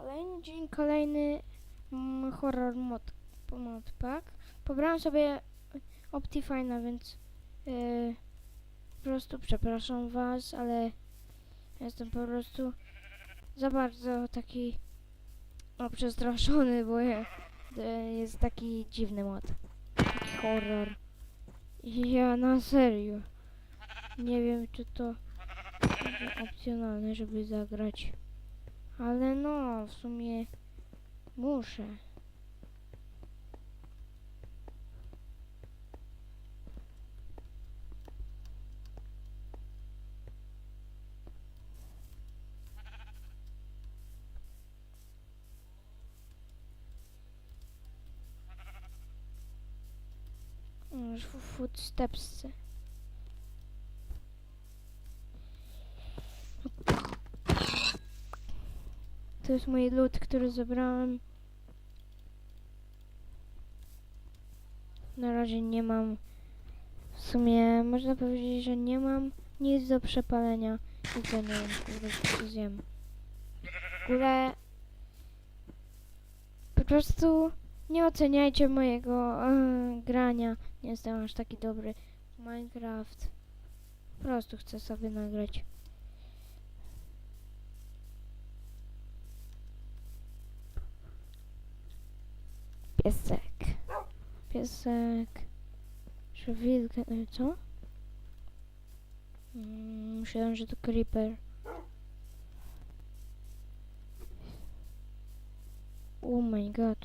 Kolejny dzień, kolejny mm, horror mod, modpack. Pobrałem sobie Optifine'a, więc yy, po prostu przepraszam was, ale jestem po prostu za bardzo taki przestraszony, bo je, jest taki dziwny mod. Taki horror. Ja na serio nie wiem, czy to opcjonalne, żeby zagrać. Ale no, w sumie muszę. Mm, f- Footsteps. To jest mój lód, który zebrałem. Na razie nie mam. W sumie można powiedzieć, że nie mam nic do przepalenia. I to nie wiem, co zjem. W ogóle po prostu nie oceniajcie mojego e, grania. Nie jestem aż taki dobry Minecraft. Po prostu chcę sobie nagrać. Piesek. Piesek. Czy wilk? e, Co? Mm, myślałem, że to creeper. Oh my god.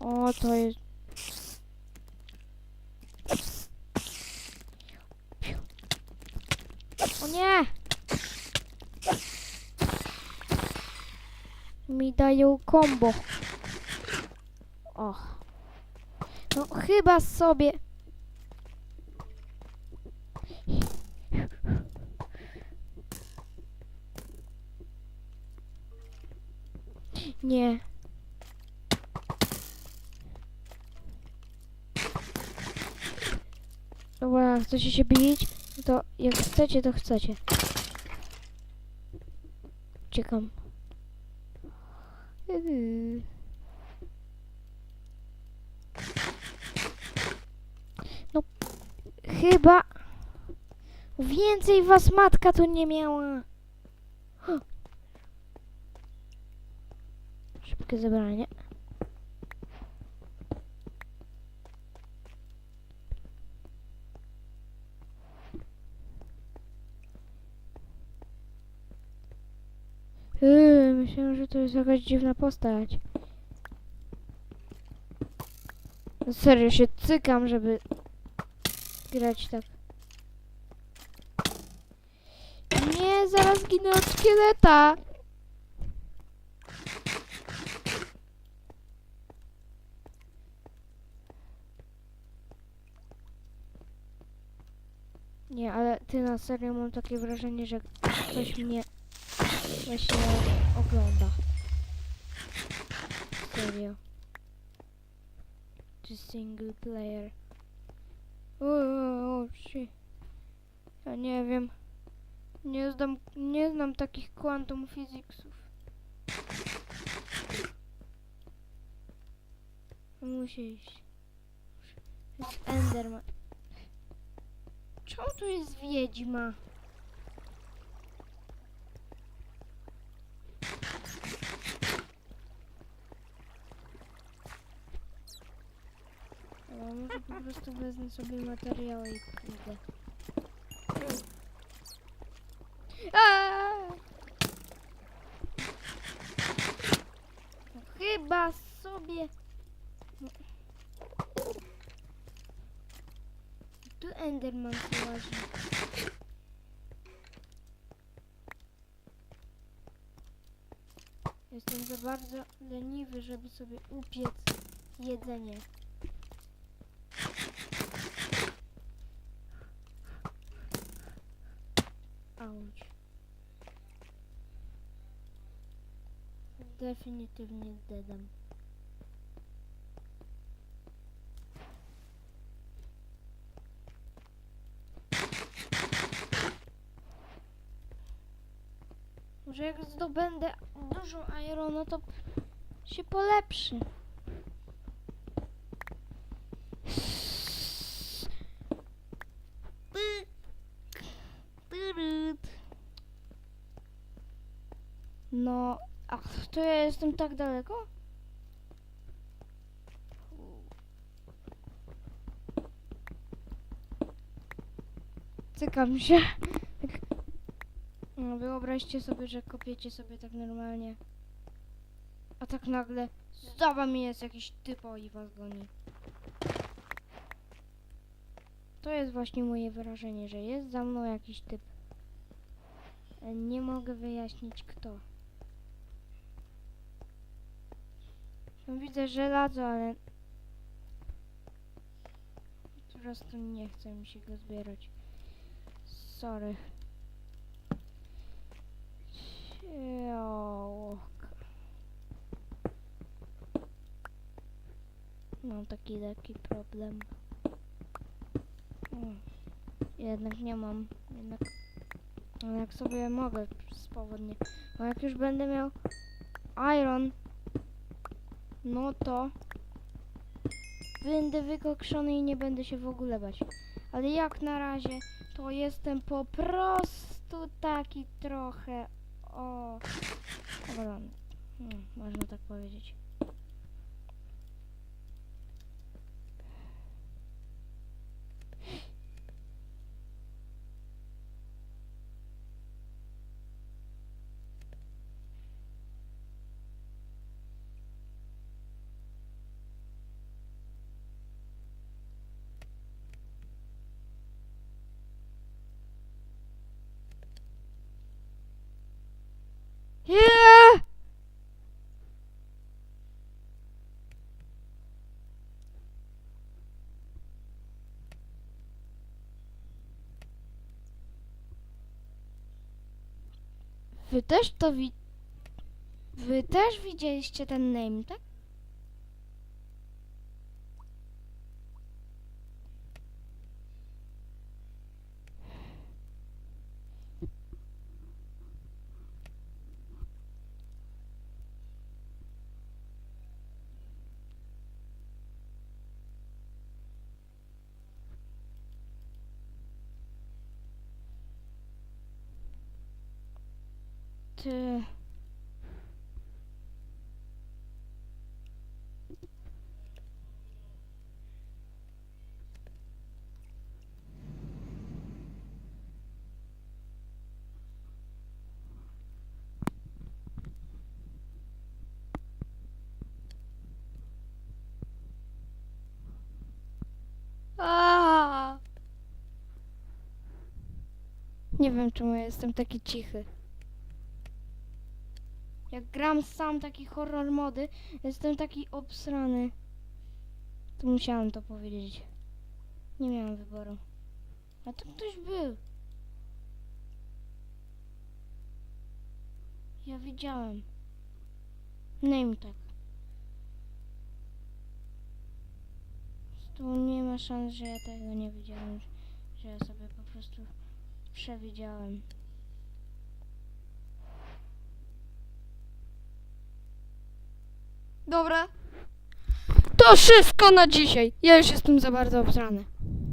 O, to jest... O nie! Mi dają combo. O. No chyba sobie... Nie. Dobra, chcecie się bić? To jak chcecie, to chcecie. Czekam. No, chyba więcej was matka tu nie miała. Szybkie zebranie. Myślałem, że to jest jakaś dziwna postać. No serio się cykam, żeby grać tak. Nie, zaraz ginę od szkieleta. Nie, ale ty na serio mam takie wrażenie, że ktoś mnie właśnie ogląda. Serio. To single player. Uuu. Ja nie wiem. Nie znam, nie znam takich quantum physicsów. Musi iść. Jest Enderman. Czemu tu jest wiedźma? Może po prostu wezmę sobie materiały i pójdę. Chyba sobie... Tu Enderman połazi. Jestem za bardzo leniwy, żeby sobie upiec jedzenie. Auć. Definitywnie dedam. Może jak zdobędę dużo ironu, to się polepszy. No, ach, to ja jestem tak daleko? Cykam się. Tak. No, wyobraźcie sobie, że kopiecie sobie tak normalnie. A tak nagle za wami jest jakiś typo i was goni. To jest właśnie moje wrażenie, że jest za mną jakiś typ. E, Nie mogę wyjaśnić kto. Widzę żelazo, ale po prostu nie chce mi się go zbierać. Sorry. Mam taki lekki problem. Mm. Jednak nie mam. Jednak, jednak sobie mogę swobodnie. Bo jak już będę miał iron, no to będę wykokszony i nie będę się w ogóle bać. Ale jak na razie to jestem po prostu taki trochę o. Hmm, można tak powiedzieć. Wy też to wi... Wy też widzieliście ten name, tak? Ty... Nie wiem czemu ja jestem taki cichy. Jak gram sam taki horror mody, jestem taki obsrany. To musiałem to powiedzieć. Nie miałem wyboru. A tu ktoś był. Ja widziałem. Name tak. Tu nie ma szans, że ja tego nie widziałem. Że ja sobie po prostu przewidziałem. Dobra. To wszystko na dzisiaj. Ja już jestem za bardzo obsrany.